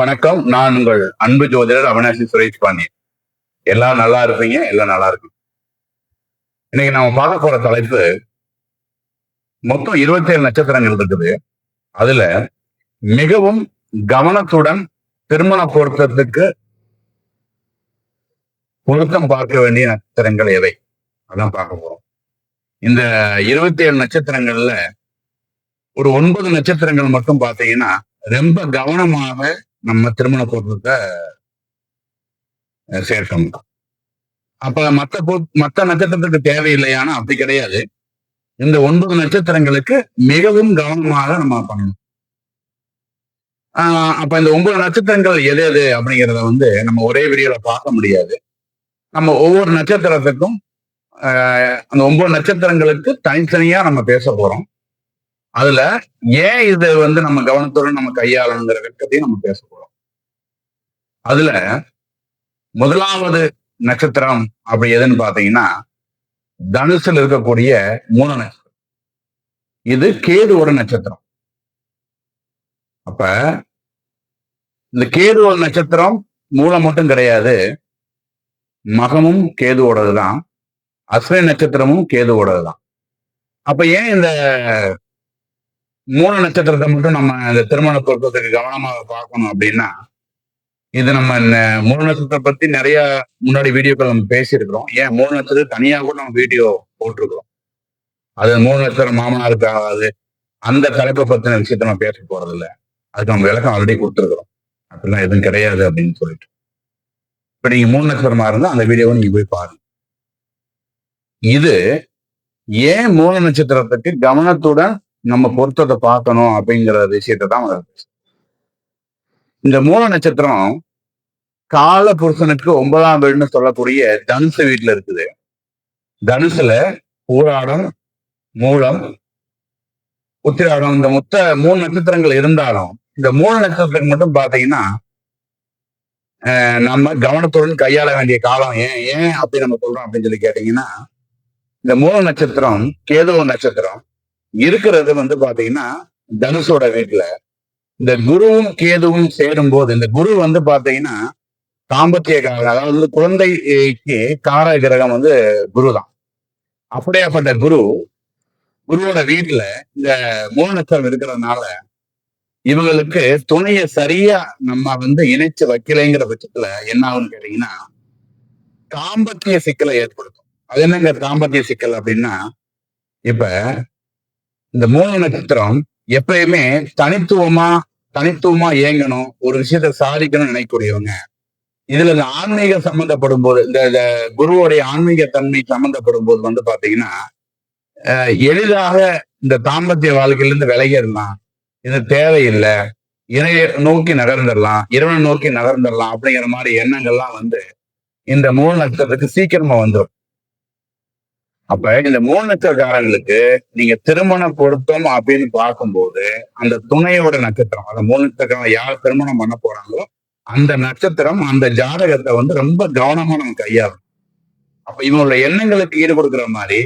வணக்கம். நான் உங்கள் அன்பு ஜோதிடர் அவினாசி சுரேஷ் பாண்டியன். எல்லாம் நல்லா இருப்பீங்க எல்லாம் நல்லா இருக்கும். இன்னைக்கு நாம பார்க்க போற தலைப்பு மொத்தம் 27 நட்சத்திரங்கள் இருக்குது. அதுல மிகவும் கவனத்துடன் திருமண பொருத்தத்துக்கு பொருத்தம் பார்க்க வேண்டிய நட்சத்திரங்கள் எவை? அதான் பார்க்க போறோம். இந்த 27 நட்சத்திரங்கள்ல ஒரு ஒன்பது நட்சத்திரங்கள் மட்டும் பாத்தீங்கன்னா ரொம்ப கவனமாக நம்ம திருமண பொருத்தத்தை சேர்க்கணும். அப்ப மத்த பொ- மத்த நட்சத்திரத்துக்கு தேவையில்லையானா அப்படி கிடையாது. இந்த ஒன்பது நட்சத்திரங்களுக்கு மிகவும் கவனமாக நம்ம பண்ணணும். ஆஹ் அப்ப இந்த ஒன்பது நட்சத்திரங்கள் எது எது அப்படிங்கிறத வந்து நம்ம ஒரே வீடியோல பார்க்க முடியாது. நம்ம ஒவ்வொரு நட்சத்திரத்துக்கும் அந்த ஒன்பது நட்சத்திரங்களுக்கு தனித்தனியா நம்ம பேச போறோம். அதுல ஏன் இதை வந்து நம்ம கவனத்துடன் நம்ம கையாளணுங்கிற வெட்கத்தையும் நம்ம பேச போறோம் அதுல முதலாவது நட்சத்திரம் அப்படி எதுன்னு பாத்தீங்கன்னா தனுசில் இருக்கக்கூடிய மூல நட்சத்திரம். இது கேதுவோட நட்சத்திரம். அப்ப இந்த கேதுவோட நட்சத்திரம் மூலம் மட்டும் கிடையாது மகமும் கேதுவோடது தான் அஸ்வினி நட்சத்திரமும் கேதுவோடது தான் அப்ப ஏன் இந்த மூல நட்சத்திரத்தை மட்டும் நம்ம இந்த திருமண பொருத்தத்துக்கு கவனமாக பார்க்கணும் அப்படின்னா இது நம்ம இந்த மூல நட்சத்திரத்தை பத்தி நிறைய முன்னாடி வீடியோக்கள் நம்ம பேசியிருக்கிறோம். ஏன் மூல நட்சத்திரம் தனியாக கூட நம்ம வீடியோ போட்டிருக்கிறோம். அது மூல நட்சத்திரம் மாமனாருக்கு ஆகாது. அந்த தலைப்பை பத்தின விஷயத்த நம்ம பேச போறது இல்லை அதுக்கு நம்ம விளக்கம் ஆல்ரெடி கொடுத்துருக்குறோம். அப்படிலாம் எதுவும் கிடையாது அப்படின்னு சொல்லிட்டு. இப்ப நீங்க மூணு நட்சத்திரமா இருந்தா அந்த வீடியோவை நீங்க போய் பாருங்க. இது ஏன் மூல நட்சத்திரத்துக்கு கவனத்துடன் நம்ம பொருத்தத்தை பார்க்கணும் அப்படிங்கிற விஷயத்தை தான். இந்த மூல நட்சத்திரம் கால புருஷனுக்கு ஒன்பதாம் வீடுன்னு சொல்லக்கூடிய தனுசு வீட்டுல இருக்குது தனுசுல பூராடம் மூலம் உத்திராடம் இந்த மொத்த மூணு நட்சத்திரங்கள் இருந்தாலும் இந்த மூணு நட்சத்திரத்துக்கு மட்டும் பாத்தீங்கன்னா நம்ம கவனத்துடன் கையாள வேண்டிய காலம் ஏன் ஏன் அப்படி நம்ம சொல்றோம் அப்படின்னு சொல்லி கேட்டீங்கன்னா இந்த மூல நட்சத்திரம் கேதுவ நட்சத்திரம் இருக்கிறது வந்து பாத்தீங்கன்னா தனுஷோட வீட்டுல இந்த குருவும் கேதுவும் சேரும் போது இந்த குரு வந்து பாத்தீங்கன்னா தாம்பத்திய காரகம் அதாவது குழந்தைக்கு கார கிரகம் வந்து குரு தான் அப்படியாப்பட்ட குரு குருவோட வீட்டுல இந்த மூலநட்சம் இருக்கிறதுனால இவங்களுக்கு துணைய சரியா நம்ம வந்து இணைச்சு வைக்கலைங்கிற பட்சத்துல என்ன ஆகும்னு கேட்டீங்கன்னா தாம்பத்திய சிக்கலை ஏற்படுத்தும். அது என்னங்க தாம்பத்திய சிக்கல் அப்படின்னா இப்ப இந்த மூல நட்சத்திரம் எப்பயுமே தனித்துவமா தனித்துவமா இயங்கணும் ஒரு விஷயத்த சாதிக்கணும்னு நினைக்கக்கூடியவங்க. இதுல இந்த ஆன்மீகம் சம்பந்தப்படும் போது இந்த இந்த குருவோடைய ஆன்மீக தன்மை சம்பந்தப்படும் போது வந்து பாத்தீங்கன்னா எளிதாக இந்த தாம்பத்திய வாழ்க்கையிலிருந்து விலகிடலாம். இது தேவையில்லை. இறைய நோக்கி நகர்ந்துடலாம். இறைவனை நோக்கி நகர்ந்துடலாம் அப்படிங்கிற மாதிரி எண்ணங்கள்லாம் வந்து இந்த மூல நட்சத்திரத்துக்கு சீக்கிரமா வந்துடும் அப்ப இந்த மூணு நட்சத்திரக்காரங்களுக்கு நீங்க திருமண பொருத்தம் அப்படின்னு பார்க்கும்போது அந்த துணையோட நட்சத்திரம் அந்த மூல நட்சத்திரம் யார் திருமணம் பண்ண போறாங்களோ அந்த நட்சத்திரம் அந்த ஜாதகத்தை வந்து ரொம்ப கவனமா நம்ம கையாளும் அப்ப இவங்களோட எண்ணங்களுக்கு ஈடு கொடுக்குற மாதிரி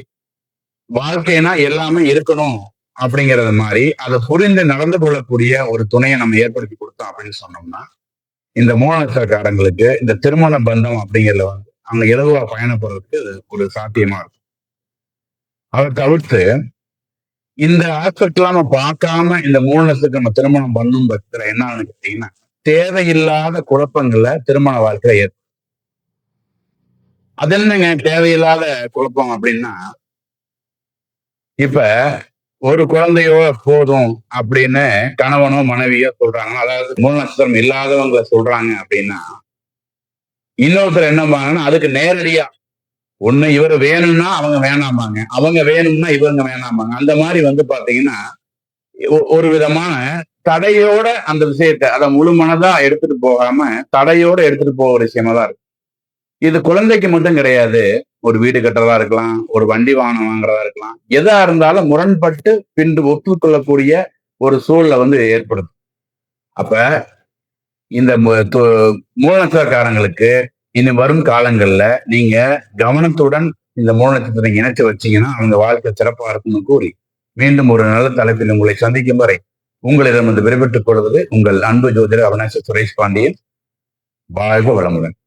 வாழ்க்கைனா எல்லாமே இருக்கணும் அப்படிங்கறது மாதிரி அதை புரிந்து நடந்து கொள்ளக்கூடிய ஒரு துணையை நம்ம ஏற்படுத்தி கொடுத்தோம் அப்படின்னு சொன்னோம்னா இந்த மூல இந்த திருமண பந்தம் அப்படிங்கறத வந்து அவங்க இலகுவா பயணப்படுறதுக்கு இது ஒரு சாத்தியமா இருக்கும். அதை தவிர்த்து இந்த ஆஸ்பெக்ட்லாம் நம்ம பார்க்காம இந்த மூல நட்சத்திரத்துக்கு நம்ம திருமணம் பண்ணும் பக்தர் என்ன கேட்டீங்கன்னா தேவையில்லாத குழப்பங்களை திருமண வாழ்க்கையில ஏற்படும். அது என்னங்க தேவையில்லாத குழப்பம் அப்படின்னா இப்ப ஒரு குழந்தையோ போதும் அப்படின்னு கணவனோ மனைவியோ சொல்றாங்க அதாவது மூல நட்சத்திரம் இல்லாதவங்களை சொல்றாங்க அப்படின்னா இன்னொருத்தர் என்ன பண்ணாங்கன்னா அதுக்கு நேரடியா ஒண்ணு இவர் வேணும்னா அவங்க வேணாமாங்க அவங்க வேணும்னா இவங்க வேணாமாங்க அந்த மாதிரி வந்து பாத்தீங்கன்னா ஒ- ஒரு விதமான தடையோட அந்த விஷயத்தை அதை முழு மனதா எடுத்துட்டு போகாம தடையோட எடுத்துட்டு போக ஒரு விஷயமா தான் இருக்கு. இது குழந்தைக்கு மட்டும் கிடையாது. ஒரு வீடு கட்டுறதா இருக்கலாம் ஒரு வண்டி வாகனம் வாங்குறதா இருக்கலாம் எதா இருந்தாலும் முரண்பட்டு பின்பு ஒப்புக்கொள்ளக்கூடிய ஒரு சூழலை வந்து ஏற்படுது அப்ப இந்த மூலத்துவக்காரங்களுக்கு மூல இனி வரும் காலங்கள்ல நீங்க கவனத்துடன் இந்த மூல நட்சத்திரம் இணைச்சு வச்சீங்கன்னா அவங்க வாழ்க்கை சிறப்பா இருக்கும்னு கூறி மீண்டும் ஒரு நல்ல தலைப்பில் உங்களை சந்திக்கும் வரை உங்களிடம் வந்து விடைபெற்றுக் கொள்வது உங்கள் அன்பு ஜோதிடர் அவினாசி சுரேஷ் பாண்டியன். வாழ்க வளமுடன்.